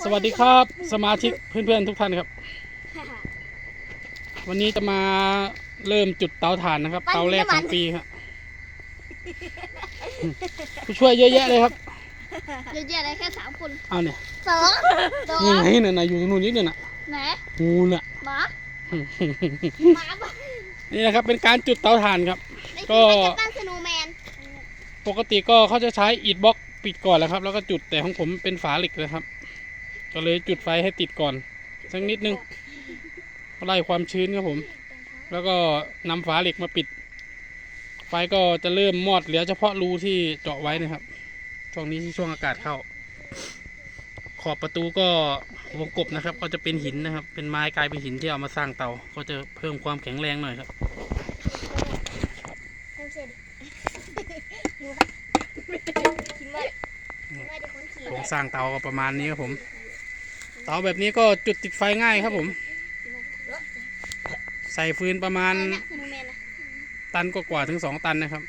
สวัสดีครับ สมาชิกเพื่อนๆทุกท่านครับ วันนี้จะมาเริ่มจุดเตาถ่านนะครับ เตาแรกของปีครับผู้ช่วยเยอะแยะเลยครับเยอะแยะเลยแค่สามคนเอาเนี่ยสองสองนี่ไงเนี่ยนะอยู่ตรงนู้นนิดนึงน่ะไหนงูน่ะหมาหมาปะนี่นะครับเป็นการจุดเตาถ่านครับ ก็ไม่คิดว่าจะปั้นสโนว์แมนปกติก็เขาจะใช้อิฐบล็อกปิดก่อนแหล้วครับ แล้วก็จุดแต่ของผมเป็นฝาเหล็กเลยครับ ก็เลยจุดไฟให้ติดก่อน สักนิดนึงไล่ความชื้นครับผม แล้วก็นำฝาเหล็กมาปิด ไฟก็จะเริ่มมอดเหลือเฉพาะรูที่เจาะไว้นะครับ ช่วงนี้ที่ช่วงอากาศเข้า ขอบประตูก็วงกบนะครับ ก็จะเป็นหินนะครับ เป็นไม้กลายเป็นหินที่เอามาสร้างเตา ก็จะเพิ่มความแข็งแรงหน่อยครับทำเสร็จคิดว่าว่าจะคนขี่โครงสร้างเตาก็ประมาณนี้ครับผม เตาแบบนี้ก็จุดติดไฟง่ายครับผม ใส่ฟืนประมาณตันกว่าถึงสองตันนะครับ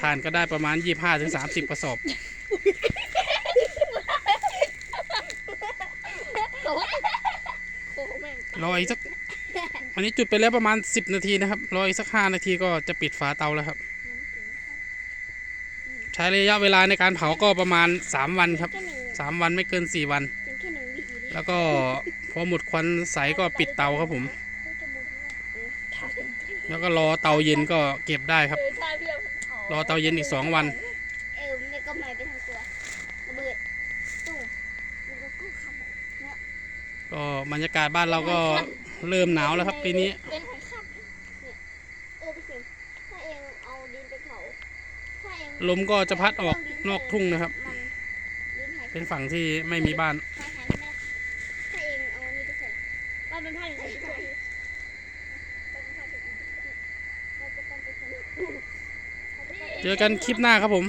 ทานก็ได้ประมาณยี่ห้าถึงสามสิบกระสอบโอ้ยโอ้โหแม่งรออีกสักอันนี้จุดไปแล้วประมาณสิบนาทีนะครับ รออีกสักห้านาทีก็จะปิดฝาเตาแล้วครับ ใช้ระยะเวลาในการเผาก็ประมาณสามวันครับสามวันไม่เกินสี่วัน แล้วก็พอหมดควันใสก็ปิดเตาครับผม แล้วก็รอเตาเย็นก็เก็บได้ครับ รอเตาเย็นอีกสองวัน เออไม่ก็ไม่ไปทางตัวระเบิดตุ้มแล้วก็กู้คำเนี่ยก็บรรยากาศบ้านเราก็เริ่มหนาวแล้วครับปีนี้เป็นหอยคัดเออพี่สิมถ้าเองเอาดินไปเผาลมก็จะพัดออกนอกทุ่งนะครับ เป็นฝั่งที่ไม่มีบ้าน เป็นผ้าอย่างไรเจอกันคลิปหน้าครับผม